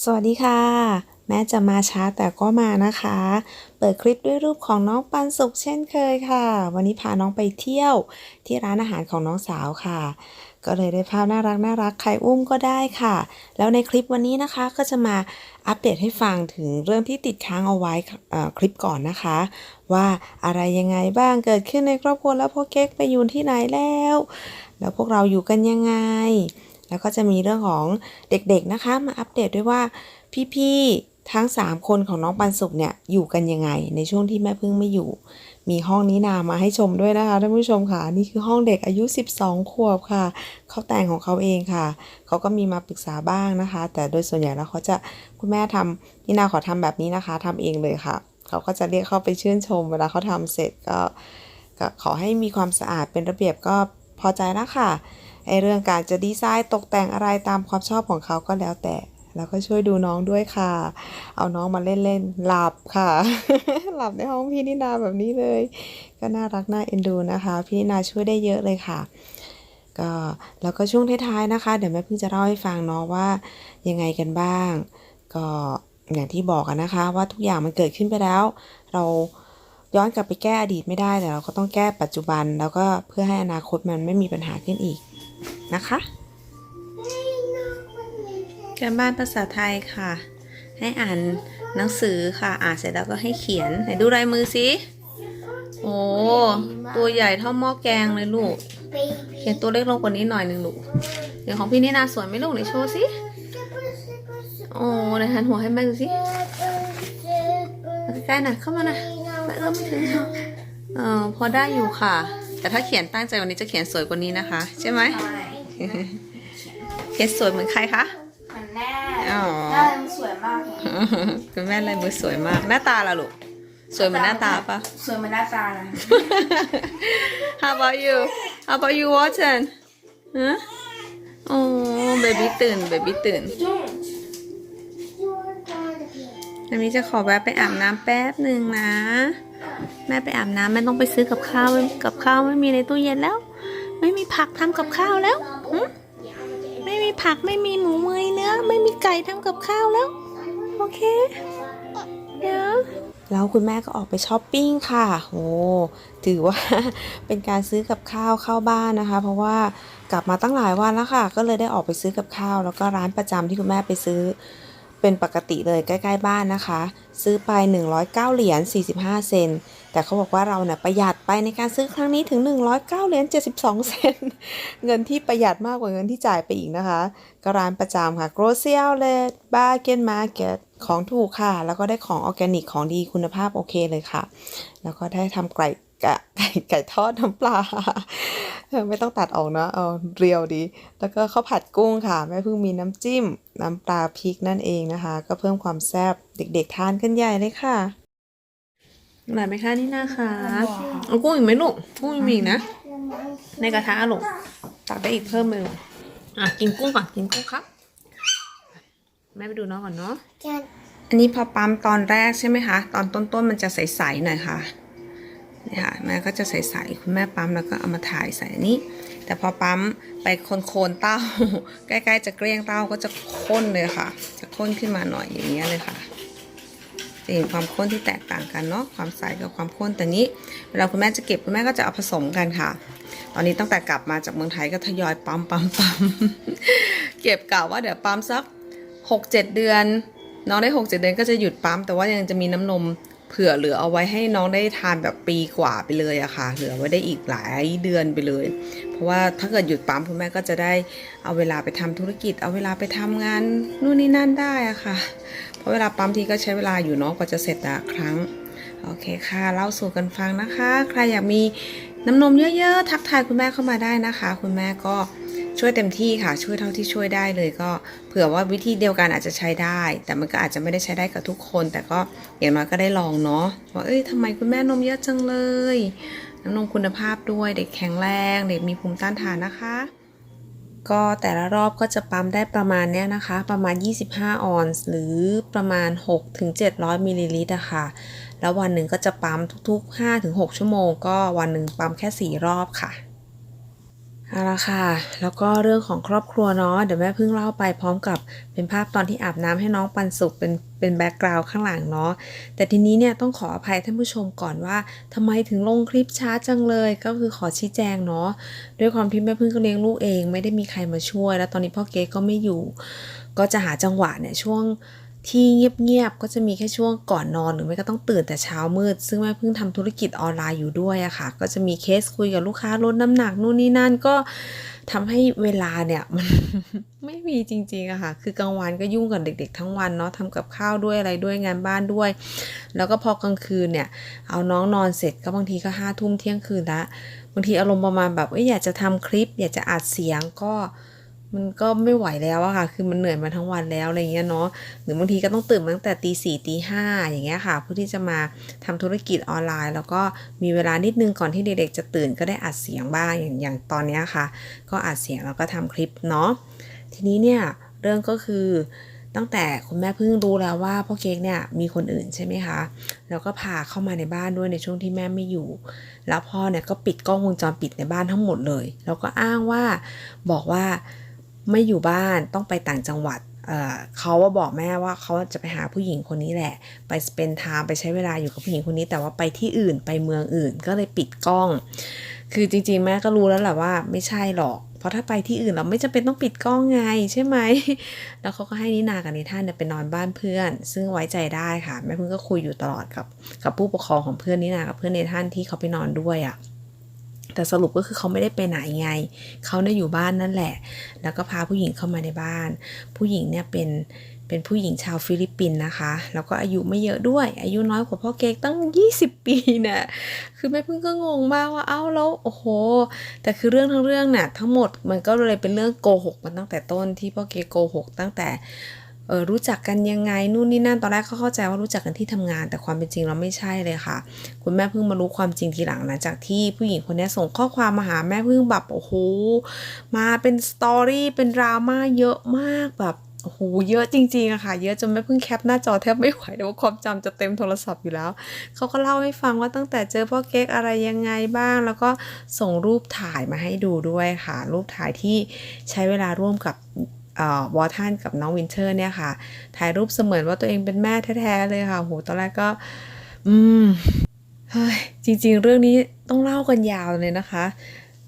สวัสดีค่ะ แม้จะมาช้าแต่ก็มานะคะ เปิดคลิปด้วยรูปของน้องปันสุขเช่นเคยค่ะ วันนี้พาน้องไปเที่ยวที่ร้านอาหารของน้องสาวค่ะ ก็เลยได้ภาพน่ารักน่ารักใครอุ้มก็ได้ค่ะ แล้วในคลิปวันนี้นะคะก็จะมาอัปเดตให้ฟังถึงเรื่องที่ติดค้างเอาไว้คลิปก่อนนะคะ ว่าอะไรยังไงบ้างเกิดขึ้นในครอบครัวแล้วพ่อเก๊กไปอยู่ที่ไหนแล้ว แล้วพวกเราอยู่กันยังไง แล้วก็จะมีเรื่องของเด็กๆนะคะ มาอัปเดตด้วยว่าพี่ๆทั้ง 3 คนของน้องปันสุขเนี่ยอยู่กันยังไง ในช่วงที่แม่พึ่งไม่อยู่ มีห้องนี้นามาให้ชมด้วยนะคะท่านผู้ชมค่ะนี่คือห้องเด็กอายุ 12 ขวบค่ะ เขาแต่งของเขาเองค่ะ เขาก็มีมาปรึกษาบ้างนะคะ แต่โดยส่วนใหญ่แล้วเขาจะคุณแม่ทำนี่นาขอทำแบบนี้นะคะทำเองเลยค่ะ เขาก็จะเรียกเข้าไปชื่นชม เวลาเขาทำเสร็จก็ขอให้มีความสะอาดเป็นระเบียบก็พอใจแล้วค่ะ ไอเรื่องการจะดีไซน์ตกแต่งอะไรตามความชอบของเขาก็แล้วแต่ แล้วก็ช่วยดูน้องด้วยค่ะ เอาน้องมาเล่นเล่นหลับค่ะ หลับในห้องพี่นินาแบบนี้เลย ก็น่ารักน่าเอ็นดูนะคะ พี่นินาช่วยได้เยอะเลยค่ะก็แล้วก็ช่วงท้ายๆนะคะ เดี๋ยวแม่เพิ่งจะเล่าให้ฟังเนาะว่ายังไงกันบ้าง ก็อย่างที่บอกกันนะคะ ว่าทุกอย่างมันเกิดขึ้นไปแล้ว เราย้อนกลับไปแก้อดีตไม่ได้แต่เราก็ต้องแก้ปัจจุบัน แล้วก็เพื่อให้อนาคตมันไม่มีปัญหาขึ้นอีก นะคะการบ้านภาษาไทยค่ะ ให้อ่านหนังสือค่ะ อ่านเสร็จแล้วก็ให้เขียน ไหนดูลายมือสิ โอ้ ตัวใหญ่เท่าหม้อแกงเลยลูก เขียนตัวเล็กลงกว่านี้หน่อยหนึ่งลูก เดี๋ยวของพี่นี่นาสวยไหมลูกไหนโชว์สิ โอ้ไหนหันหัวให้แม่ดูสิใกล้ๆหน่อยเข้ามาหน่อยไปเอื้อมไม่ถึงเออพอได้อยู่ค่ะ แต่ถ้าเขียนตั้งใจวันนี้จะเขียนสวยกว่านี้นะคะ ใช่ไหม ยนสวยเหมือนใครคะมันแน่อ๋อหน้ามันสวยมากเลยคุณแม่ลายมือสวยมาก หน้าตาล่ะลูกสวยเหมือนหน้าตาปะสวยเหมือนหน้าตานะ How about you How about you Watson ฮะโอ้เบบี้ตื่นเบบี้ตื่นอันนี้จะขอแวะไปอาบน้ำแป๊บหนึ่งนะ แม่ไปอาบน้ำแม่ต้องไปซื้อกับข้าวกับข้าวไม่มีในตู้เย็นแล้ว ไม่มีผักทำกับข้าวแล้วหึไม่มีผักไม่มีหมูเมยเนื้อ ไม่มีไก่ทำกับข้าวแล้ว โอเคเดี๋ยวแล้วคุณแม่ก็ออกไปช้อปปิ้งค่ะโอ้ถือว่าเป็นการซื้อกับข้าวเข้าบ้านนะคะ เพราะว่ากลับมาตั้งหลายวันแล้วค่ะ ก็เลยได้ออกไปซื้อกับข้าว แล้วก็ร้านประจำที่คุณแม่ไปซื้อ เป็นปกติเลยใกล้ๆบ้านนะคะ ซื้อไป 109 เหรียญ 45 เซน แต่เขาบอกว่าเราเนี่ยประหยัดไปในการซื้อครั้งนี้ถึง 109 เหรียญ 72 เซน เงินที่ประหยัดมากกว่าเงินที่จ่ายไปอีกนะคะ ก็ร้านประจำค่ะ Grocery Outlet Bargain Market ของถูกค่ะ แล้วก็ได้ของออร์แกนิกของดีคุณภาพโอเคเลยค่ะ แล้วก็ได้ทำไก่ ไก่ไก่ทอดน้ำปลาเออไม่ต้องตัดออกเนอะเอาเรียวดี แล้วก็ข้าวผัดกุ้งค่ะ แม่เพิ่งมีน้ำจิ้ม น้ำปลาพริกนั่นเองนะคะ ก็เพิ่มความแซ่บเด็กๆทานกันใหญ่เลยค่ะอร่อยไหมคะนี่นะคะเอากุ้งอีกไหมลูกกุ้งยังมีอีกนะ ในกระทะลูกตักได้อีกเพิ่มเลยอะกินกุ้งก่อนกินกุ้งครับ แม่ไปดูน้องก่อนเนาะอันนี้พอปั๊มตอนแรกใช่ไหมคะ ตอนต้นๆมันจะใสๆหน่อยค่ะนี่ ค่ะแม่ก็จะใสๆคุณแม่ปั๊มแล้วก็เอามาถ่ายใส่อันนี้ แต่พอปั๊มไปโคนๆเต้า ใกล้ๆจะเกลี้ยงเต้าก็จะข้นเลยค่ะ จะข้นขึ้นมาหน่อยอย่างเงี้ยเลยค่ะจะเห็นความข้นที่แตกต่างกันเนาะความใสกับความข้นแต่นี้เวลาคุณแม่จะเก็บคุณแม่ก็จะเอาผสมกันค่ะ ตอนนี้ตั้งแต่กลับมาจากเมืองไทยก็ทยอยปั๊มปั๊มปั๊มเก็บกะว่าเดี๋ยวปั๊มสักหกเจ็ดเดือนน้องได้หกเจ็ดเดือนก็จะหยุดปั๊มแต่ว่ายังจะมีน้ำนม เผื่อเหลือเอาไว้ให้น้องได้ทานแบบปีกว่าไปเลยอะค่ะ เหลือไว้ได้อีกหลายเดือนไปเลย เพราะว่าถ้าเกิดหยุดปั๊มคุณแม่ก็จะได้เอาเวลาไปทำธุรกิจ เอาเวลาไปทำงานนู่นนี่นั่นได้อะค่ะ เพราะเวลาปั๊มทีก็ใช้เวลาอยู่เนาะกว่าจะเสร็จแต่ครั้งโอเคค่ะเล่าสู่กันฟังนะคะ ใครอยากมีน้ำนมเยอะๆ ทักทายคุณแม่เข้ามาได้นะคะ คุณแม่ก็ ช่วยเต็มที่ค่ะ ช่วยเท่าที่ช่วยได้เลยก็ เผื่อว่าวิธีเดียวกันอาจจะใช้ได้ แต่มันก็อาจจะไม่ได้ใช้ได้กับทุกคน แต่ก็อย่างน้อยก็ได้ลองเนาะว่าเอ้ยทำไมคุณแม่นมเยอะจังเลย น้ำนมคุณภาพด้วยเด็กแข็งแรง เด็กมีภูมิต้านทานนะคะ ก็แต่ละรอบก็จะปั๊มได้ประมาณเนี้ยนะคะ ประมาณ 25 ออนซ์หรือประมาณ 6-700มิลลิลิตรอะค่ะแล้ววันหนึ่งก็จะปั๊มทุก ๆ 5-6 ชั่วโมง ก็วันหนึ่งปั๊มแค่ 4 รอบค่ะ เอาละค่ะ แล้วก็เรื่องของครอบครัวเนาะ เดี๋ยวแม่เพิ่งเล่าไปพร้อมกับเป็นภาพตอนที่อาบน้ำให้น้องปันสุกเป็นเป็นแบ็กกราวด์ข้างหลังเนาะ แต่ทีนี้เนี่ยต้องขออภัยท่านผู้ชมก่อนว่าทำไมถึงลงคลิปช้าจังเลย ก็คือขอชี้แจงเนาะ ด้วยความที่แม่เพิ่งก็เลี้ยงลูกเอง ไม่ได้มีใครมาช่วย แล้วตอนนี้พ่อเก๊ก็ไม่อยู่ ก็จะหาจังหวะเนี่ยช่วง ที่เงียบๆก็จะมีแค่ช่วงก่อนนอนหรือไม่ก็ต้องตื่นแต่เช้ามืด ซึ่งแม่เพิ่งทำธุรกิจออนไลน์อยู่ด้วยอะค่ะ ก็จะมีเคสคุยกับลูกค้าลดน้ำหนักนู่นนี่นั่นก็ทำให้เวลาเนี่ยมันไม่มีจริงๆอะค่ะ คือกลางวันก็ยุ่งกับเด็ก ๆ ทั้งวันเนาะทำกับข้าวด้วยอะไรด้วยงานบ้านด้วย แล้วก็พอกลางคืนเนี่ย เอาน้องนอนเสร็จก็บางทีก็ห้าทุ่มเที่ยงคืนละบางทีอารมณ์ประมาณแบบอยอยากจะทำคลิป อยากจะอัดเสียงก็ มันก็ไม่ไหวแล้วอะค่ะ คือมันเหนื่อยมาทั้งวันแล้วอะไรเงี้ยเนาะ หรือบางทีก็ต้องตื่นตั้งแต่ตีสี่ตีห้าอย่างเงี้ยค่ะ เพื่อที่จะมาทำธุรกิจออนไลน์ แล้วก็มีเวลานิดนึงก่อนที่เด็กๆจะตื่นก็ได้อัดเสียงบ้างอย่างอย่างตอนเนี้ยค่ะ ก็อัดเสียงแล้วก็ทำคลิปเนาะ ทีนี้เนี่ยเรื่องก็คือตั้งแต่คุณแม่เพิ่งรู้แล้วว่าพ่อเค้กเนี่ยมีคนอื่นใช่ไหมคะ แล้วก็พาเข้ามาในบ้านด้วยในช่วงที่แม่ไม่อยู่ แล้วพ่อเนี่ยก็ปิดกล้องวงจรปิดในบ้านทั้งหมดเลย แล้วก็อ้างว่าบอกว่า ไม่อยู่บ้านต้องไปต่างจังหวัดเเขาว่าบอกแม่ว่าเขาจะไปหาผู้หญิงคนนี้แหละ ไปสเปนทามไปใช้เวลาอยู่กับผู้หญิงคนนี้ แต่ว่าไปที่อื่นไปเมืองอื่นก็เลยปิดกล้อง คือจริงๆ แม่ก็รู้แล้วแหละว่าไม่ใช่หรอก เพราะถ้าไปที่อื่นเราไม่จำเป็นต้องปิดกล้องไงใช่ไหม แล้วเขาก็ให้นินากับนิท่านไปนอนบ้านเพื่อน ซึ่งไว้ใจได้ค่ะแม่เพิ่งก็คุยอยู่ตลอดกับกับผู้ปกครองของเพื่อนนินากับเพื่อนในท่านที่เขาไปนอนด้วยอะ่ะ แต่สรุปก็คือเขาไม่ได้ไปไหนไง เขาเนี่ยอยู่บ้านนั่นแหละ แล้วก็พาผู้หญิงเข้ามาในบ้าน ผู้หญิงเนี่ยเป็นเป็นผู้หญิงชาวฟิลิปปินส์นะคะ แล้วก็อายุไม่เยอะด้วย อายุน้อยกว่าพ่อเก๊กตั้ง 20 ปีเนี่ย คือแม่เพิ่งก็งงมากว่า เอ้าแล้วโอ้โห แต่คือเรื่องทั้งเรื่องเนี่ยทั้งหมดมันก็เลยเป็นเรื่องโกหกมันตั้งแต่ต้นที่พ่อเก๊โกหกตั้งแต่ เออรู้จักกันยังไงนู่นนี่นั่นตอนแรกเขาเข้าใจว่ารู้จักกันที่ทำงาน แต่ความเป็นจริงเราไม่ใช่เลยค่ะ คุณแม่เพิ่งมารู้ความจริงทีหลังหลังจากที่ผู้หญิงคนนี้ส่งข้อความมาหาแม่เพิ่งแบบโอ้โหมาเป็นสตอรี่เป็นดราม่าเยอะมากแบบโอ้โหเยอะจริงๆอะค่ะ เยอะจนแม่เพิ่งแคปหน้าจอแทบไม่ไหวแต่ว่าความจำจะเต็มโทรศัพท์อยู่แล้ว เขาก็เล่าให้ฟังว่าตั้งแต่เจอพ่อเก๊กอะไรยังไงบ้าง แล้วก็ส่งรูปถ่ายมาให้ดูด้วยค่ะ รูปถ่ายที่ใช้เวลาร่วมกับ วอทันกับน้องวินเทอร์เนี่ยค่ะ ถ่ายรูปเสมือนว่าตัวเองเป็นแม่แท้ๆเลยค่ะโหตอนแรกก็ อืมเฮ้ยจริง ๆ เรื่องนี้ต้องเล่ากันยาวเลยนะคะ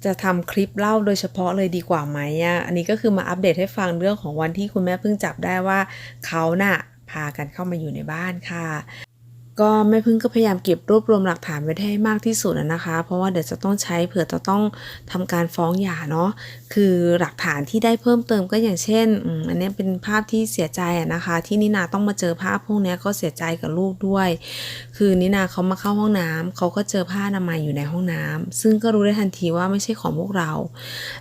จะทำคลิปเล่าโดยเฉพาะเลยดีกว่าไหมอะอันนี้ก็คือมาอัปเดตให้ฟังเรื่องของวันที่คุณแม่เพิ่งจับได้ว่าเขาน่ะพากันเข้ามาอยู่ในบ้านค่ะ ก็แม่พึ่งก็พยายามเก็บรวบรวมหลักฐานไว้ให้มากที่สุดนะคะ เพราะว่าเดี๋ยวจะต้องใช้เผื่อจะต้องทำการฟ้องหย่าเนาะคือหลักฐานที่ได้เพิ่มเติมก็อย่างเช่นอันนี้เป็นภาพที่เสียใจอะนะคะ ที่นินาต้องมาเจอภาพพวกนี้ก็เสียใจกับลูกด้วย คือนินาเขามาเข้าห้องน้ำเขาก็เจอผ้าอนามัยอยู่ในห้องน้ำซึ่งก็รู้ได้ทันทีว่าไม่ใช่ของพวกเรา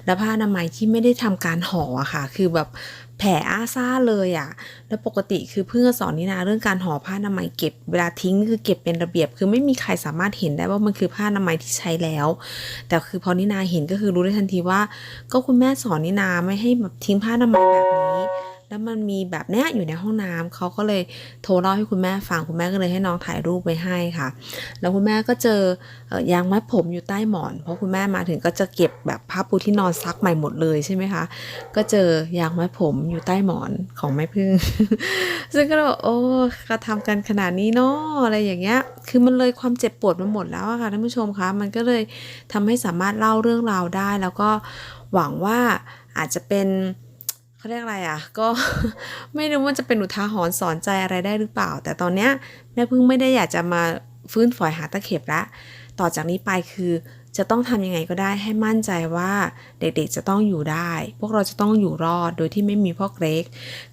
และผ้าอนามัยที่ไม่ได้ทำการห่ออะค่ะ คือแบบ แผลอาซ่าเลยอะแล้วปกติคือเพื่อนสอนนินาเรื่องการห่อผ้าอนามัยเก็บ เวลาทิ้งคือเก็บเป็นระเบียบ คือไม่มีใครสามารถเห็นได้ว่ามันคือผ้าอนามัยที่ใช้แล้ว แต่คือพอนินาเห็นก็คือรู้ได้ทันทีว่า ก็คุณแม่สอนนินาไม่ให้แบบทิ้งผ้าอนามัยแบบนี้ แล้วมันมีแบบเนี้ยอยู่ในห้องน้ำเขาก็เลยโทรเล่าให้คุณแม่ฟังคุณแม่ก็เลยให้น้องถ่ายรูปไว้ให้ค่ะ แล้วคุณแม่ก็เจออยางมัดผมอยู่ใต้หมอน เพราะคุณแม่มาถึงก็จะเก็บแบบผ้าปูที่นอนซักใหม่หมดเลยใช่ไหมคะก็เจอยางมัดผมอยู่ใต้หมอนของแม่พึ่ง ซึ่งก็เลยบโอ้กระทำกันขนาดนี้เนาะอะไรอย่างเงี้ยคือมันเลยความเจ็บปวดมาหมดแล้วะค่ะท่านผู้ชมคะมันก็เลยทำให้สามารถเล่าเรื่องราวได้ แล้วก็หวังว่าอาจจะเป็น เขาเรียกอะไรอะ ก็ไม่รู้ว่าจะเป็นอุทาหรณ์สอนใจอะไรได้หรือเปล่า แต่ตอนเนี้ยแม่พึ่งไม่ได้อยากจะมาฟื้นฝอยหาตะเข็บละ ต่อจากนี้ไปคือจะต้องทำยังไงก็ได้ให้มั่นใจว่าเด็กๆจะต้องอยู่ได้ พวกเราจะต้องอยู่รอดโดยที่ไม่มีพ่อเกรก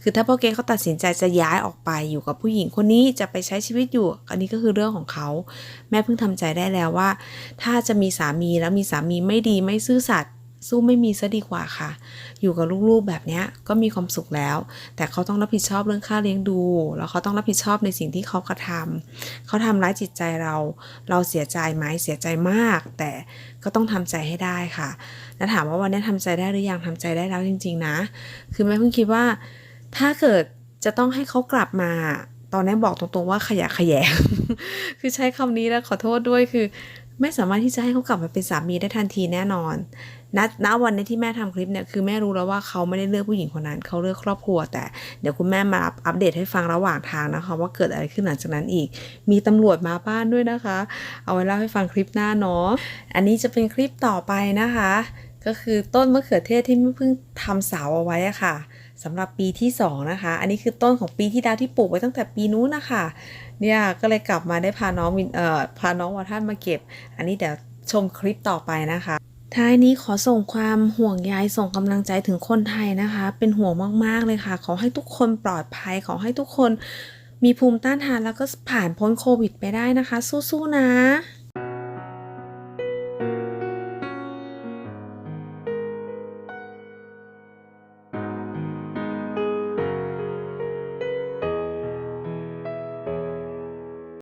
คือถ้าพ่อเกรกเขาตัดสินใจจะย้ายออกไปอยู่กับผู้หญิงคนนี้จะไปใช้ชีวิตอยู่ อันนี้ก็คือเรื่องของเขา แม่เพิ่งทำใจได้แล้วว่า ถ้าจะมีสามีแล้วมีสามีไม่ดีไม่ซื่อสัตย์ สู้ไม่มีซะดีกว่าค่ะ อยู่กับลูกๆแบบนี้ก็มีความสุขแล้ว แต่เขาต้องรับผิดชอบเรื่องค่าเลี้ยงดู แล้วเขาต้องรับผิดชอบในสิ่งที่เขากระทำเขาทำร้ายจิตใจเรา เราเสียใจไหมเสียใจมาก แต่ก็ต้องทำใจให้ได้ค่ะ แล้วถามว่าวันนี้ทำใจได้หรือยังทำใจได้แล้วจริง ๆ นะ คือแม่เพิ่งคิดว่า ถ้าเกิดจะต้องให้เขากลับมา ตอนนี้บอกตรงๆว่าขยะขยงคือใช้คำนี้แล้วขอโทษด้วยคือ ไม่สามารถที่จะให้เขากลับมาเป็นสามีได้ทันทีแน่นอน ณณวันนี้ที่แม่ทำคลิปเนี่ยคือแม่รู้แล้วว่าเขาไม่ได้เลือกผู้หญิงคนนั้นเขาเลือกครอบครัว แต่เดี๋ยวคุณแม่มาอัปเดตให้ฟังระหว่างทางนะคะ ว่าเกิดอะไรขึ้นหลังจากนั้นอีก มีตำรวจมาบ้านด้วยนะคะ เอาไว้เล่าให้ฟังคลิปหน้าเนาะอันนี้จะเป็นคลิปต่อไปนะคะ ก็คือต้นมะเขือเทศที่แม่เพิ่งทำเสาเอาไว้อะค่ะสำหรับปีที่สองนะคะ อันนี้คือต้นของปีที่แล้วที่ปลูกไว้ตั้งแต่ปีนู้นนะคะ เนี่ยก็เลยกลับมาได้พาน้องวินเอ่อพาน้องวาท่านมาเก็บ อันนี้เดี๋ยวชมคลิปต่อไปนะคะ ท้ายนี้ขอส่งความห่วงใยส่งกำลังใจถึงคนไทยนะคะ เป็นห่วงมากๆเลยค่ะ ขอให้ทุกคนปลอดภัย ขอให้ทุกคนมีภูมิต้านทานแล้วก็ผ่านพ้นโควิดไปได้นะคะ สู้ๆนะ